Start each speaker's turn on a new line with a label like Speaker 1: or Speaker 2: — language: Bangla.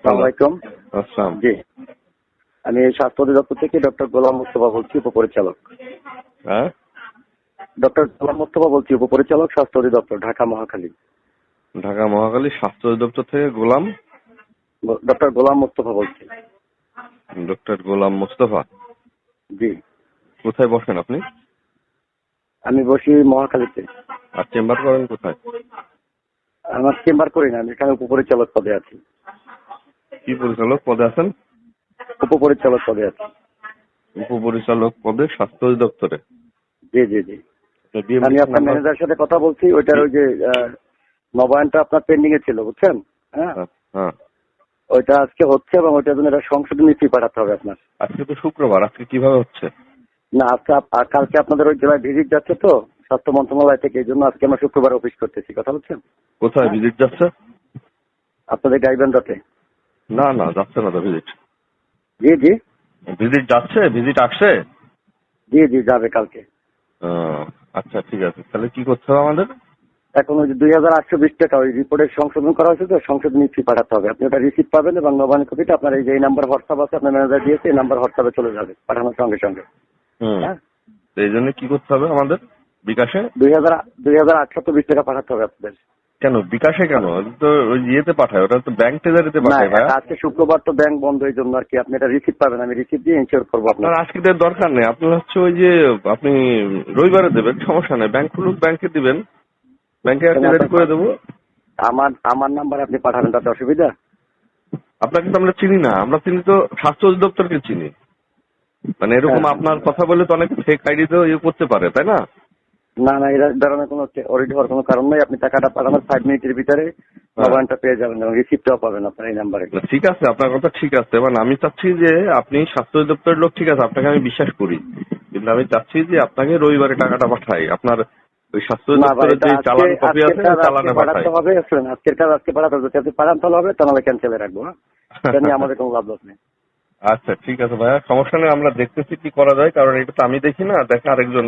Speaker 1: আসসালামু আলাইকুম।
Speaker 2: আসসালাম।
Speaker 1: জি। আমি স্বাস্থ্য অধিদপ্তর থেকে ডক্টর গোলাম মুস্তফা বলছি উপপরিচালক।
Speaker 2: হ্যাঁ?
Speaker 1: ডক্টর গোলাম মুস্তফা বলছি উপপরিচালক স্বাস্থ্য অধিদপ্তর ঢাকা মহাখালী।
Speaker 2: ঢাকা মহাখালী স্বাস্থ্য অধিদপ্তর থেকে গোলাম?
Speaker 1: ডক্টর গোলাম মুস্তফা বলছি।
Speaker 2: ডক্টর গোলাম মুস্তফা?
Speaker 1: জি।
Speaker 2: কোথায় বসেন আপনি?
Speaker 1: আমি বসি মহাখালীতে।
Speaker 2: আর চেম্বার করেন কোথায়?
Speaker 1: আমার চেম্বার করি না আমি এখানে উপপরিচালক পদে আছি।
Speaker 2: কি পরিচালক পদে আছেন?
Speaker 1: উপপরিচালক পদে আছি।
Speaker 2: উপপরিচালক পদে স্বাস্থ্য অধিদপ্তরে।
Speaker 1: জি জি জি।
Speaker 2: বিয়ে
Speaker 1: আমি আপনার ম্যানেজারের সাথে কথা বলছি ওইটার ওই যে নবায়নটা আপনার পেন্ডিং এ ছিল বুঝছেন? হ্যাঁ?
Speaker 2: হ্যাঁ, হ্যাঁ।
Speaker 1: ওইটা আজকে হচ্ছে এবং ওইটার জন্য একটা সংশোধনী নীতি পাঠাতে হবে আপনার।
Speaker 2: আজকে তো শুক্রবার আজকে কীভাবে হচ্ছে?
Speaker 1: না আজকে আর কালকে আপনাদের ওই জেলায় ভিজিট যাচ্ছে তো স্বাস্থ্য মন্ত্রণালয় থেকে এই জন্য আজকে আমরা শুক্রবার অফিস করতেছি কথা বলছেন?
Speaker 2: কোথায় ভিজিট যাচ্ছে?
Speaker 1: আপনাদের গাইবেন্দ্রাতে
Speaker 2: না না যাচ্ছে না তো ভিজিট
Speaker 1: জি জি।
Speaker 2: ভিজিট যাচ্ছে ভিজিট আসছে?
Speaker 1: জি জি যাবে কালকে।
Speaker 2: আচ্ছা ঠিক আছে। তাহলে কি করতে হবে আমাদের?
Speaker 1: এখন ওই দুই হাজার আটশো বিশ টাকা ওই রিপোর্টের সংশোধন করা হয়েছে তো সংশোধনী ফি পাঠাতে হবে। আপনি ওটা রিসিভ পাবেন এবং নবায়ন কপিটা আপনার এই যে এই নাম্বার হোয়াটসঅ্যাপ আছে আপনার ম্যানেজার দিয়েছে এই নাম্বার হোয়াটসঅ্যাপে চলে যাবে পাঠানোর সঙ্গে সঙ্গে।
Speaker 2: হুম।
Speaker 1: হ্যাঁ?
Speaker 2: এই জন্য কি করতে হবে আমাদের বিকাশে?
Speaker 1: দুই হাজার দুই হাজার আটশো বিশ টাকা পাঠাতে হবে আপনাদের।
Speaker 2: কেন? বিকাশে কেন? তো ওই ইয়েতে পাঠায় ওটা তো ব্যাংক টেজারিতে পাঠায় ভাইয়া।
Speaker 1: আজকে শুক্রবার তো ব্যাংক বন্ধ এই জন্য আর কি। আপনি এটা রিসিভ পাবেন আমি রিসিভ দিয়ে ইনশিওর করব আপনার
Speaker 2: আজকে দেওয়ার দরকার নেই। আপনার হচ্ছে ওই যে আপনি রবিবারে দেবেন সমস্যা নেই। ব্যাংক খুলুক ব্যাংকে দিবেন। ব্যাংকে টেজারি করে দেবো।
Speaker 1: আমার আমার নাম্বার আপনি পাঠাবেন তাতে অসুবিধা?
Speaker 2: আপনাকে তো আমরা চিনি না। আমরা চিনি তো স্বাস্থ্য অধিদপ্তরকে চিনি। মানে এরকম
Speaker 1: হ্যাঁ।
Speaker 2: আপনার কথা বলে তো অনেক ফেক আইডি তো ইয়ে করতে পারে তাই না?
Speaker 1: না না এরা ধরনের কোনো অডিট হওয়ার কোনো কারণ নেই। আপনি টাকাটা পাঠানোর ফাইভ মিনিটের ভিতরে মোবাইলটা পেয়ে যাবেন এবং রিসিপ্টটাও পাবেন আপনার এই নাম্বারে
Speaker 2: ঠিক আছে আপনার কথা ঠিক আছে। মানে আমি চাচ্ছি যে আপনি স্বাস্থ্য অধিদপ্তরের লোক ঠিক আছে আপনাকে আমি বিশ্বাস করি। কিন্তু আমি চাচ্ছি যে আপনাকে রবিবারে টাকাটা পাঠাই। আপনার ওই স্বাস্থ্য
Speaker 1: না এটা
Speaker 2: যে চালান কপি আছে চালানে পাঠাই।
Speaker 1: হবে আজকের কাজ আজকে পাঠাতে হবে। যদি আপনি পাঠান তাহলে হবে তা নাহলে ক্যান্সেলে রাখব হ্যাঁ? এটা নিয়ে আমাদের কোনো লাভ লোক নেই।
Speaker 2: আচ্ছা ঠিক আছে ভাইয়া। সমস্যা নেই আমরা দেখতেছি কি করা যায় কারণ এটা তো আমি দেখি না দেখে আরেকজন